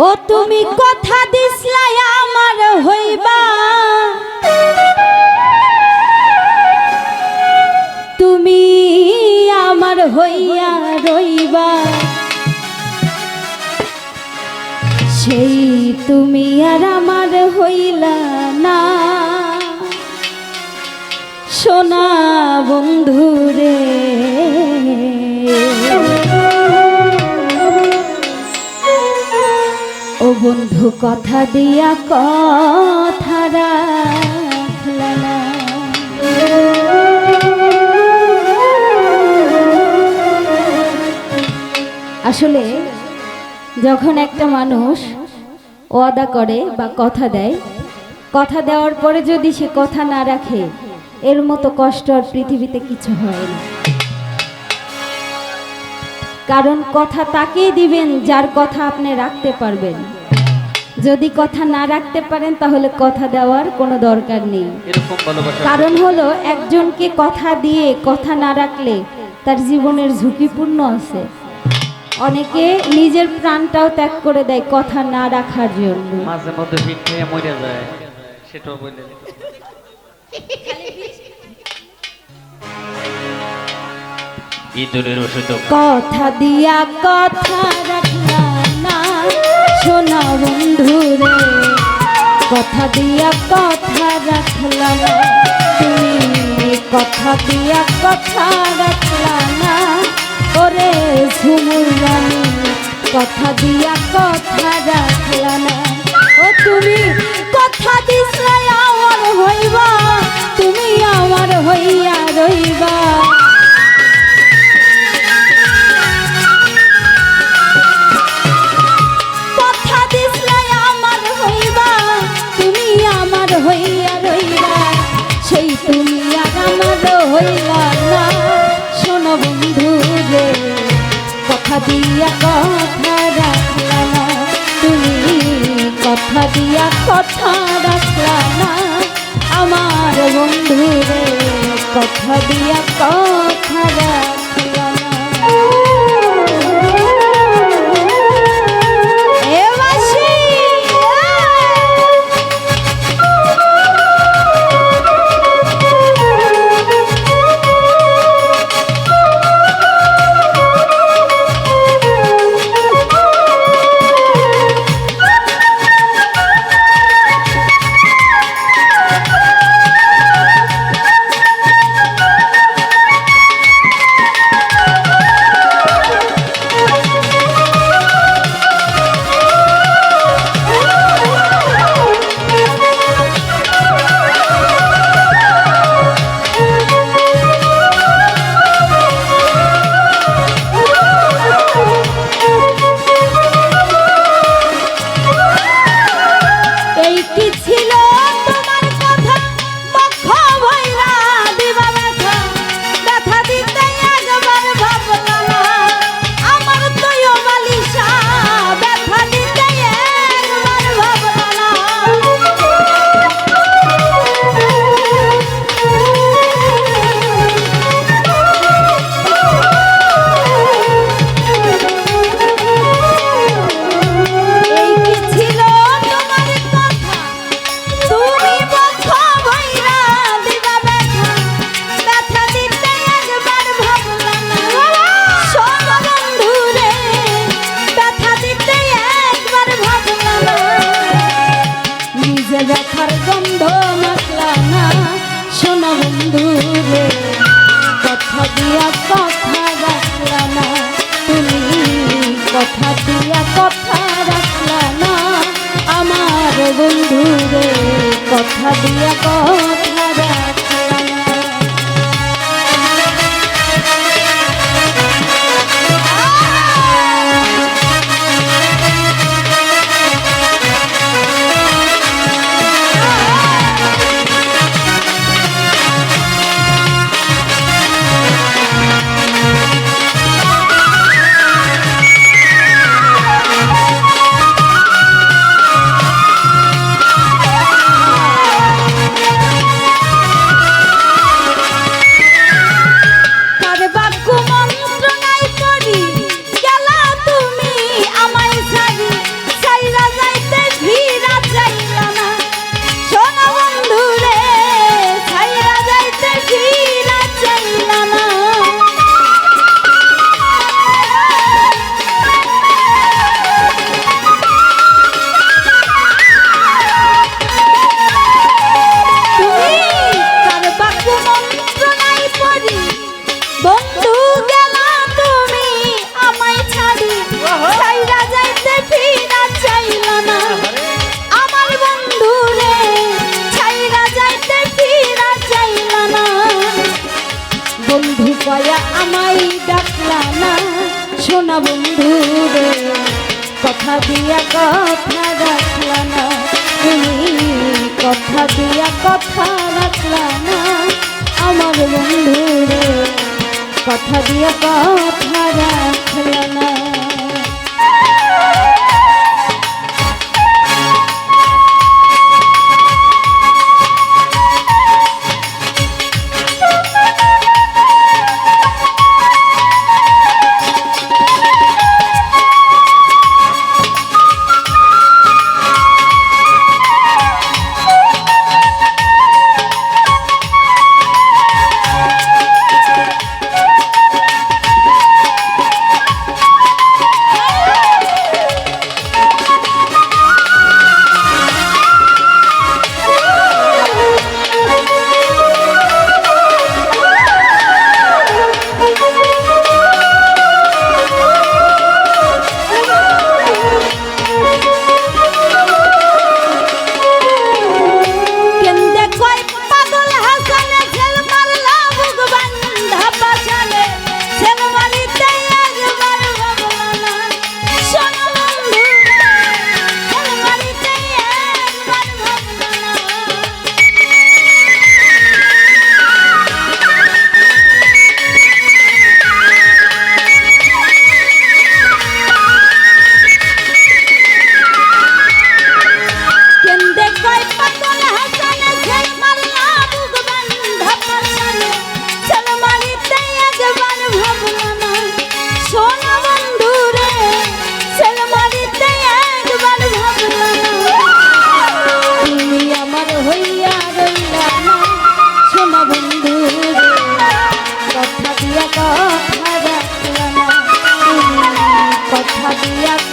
ও তুমি কথা দিসলাই আমার হইবা। তুমি আমার হইয়া রইবা। সেই তুমি আর আমার হইলা না। সোনা বন্ধুরে বন্ধু কথা দিয়া কথা। আসলে যখন একটা মানুষ ওয়াদা করে বা কথা দেয়, কথা দেওয়ার পরে যদি সে কথা না রাখে, এর মতো কষ্ট আর পৃথিবীতে কিছু হয় না কারণ কথা তাকেই দিবেন যার কথা আপনি রাখতে পারবেন যদি কথা না রাখতে পারেন তাহলে কথা দেওয়ার কোনো দরকার নেই। কারণ হলো একজনকে কথা দিয়ে কথা না রাখলে তার জীবনের ঝুঁকিপূর্ণ আছে। অনেকে নিজের প্রাণটাও ত্যাগ করে দেয় কথা না রাখার জন্য। মাঝে মধ্যে মরে যায় সেটাও বলে ইঁদুরের ওষুধ। কথা দিয়া কথা রাখলা না সোনা বন্ধুরে, কথা দিয়া কথা রাখলা না। তুমি কথা দিয়া কথা রাখলা না। ওরে কথা দিয়া কথা রাখলা ও তুমি কথা দিসলাই আমার হইবা, তুমি আমার হইয়া রইবা। কথা রাখলা না। তুমি কথা দিয়া কথা রাখলা না। আমার বন্ধুরে কথা দিয়া কথা রাখলা কথা রাখলা না তুমি কথা দিয়া কথা রাখলা না। আমার বন্ধু রে কথা দিয়া কথা না বন্ধু রে কথা দিয়া কথা রাখলা না। তুমি কথা দিয়া কথা রাখলা না। আমার বন্ধু রে কথা দিয়া কথা রাখ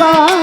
কথা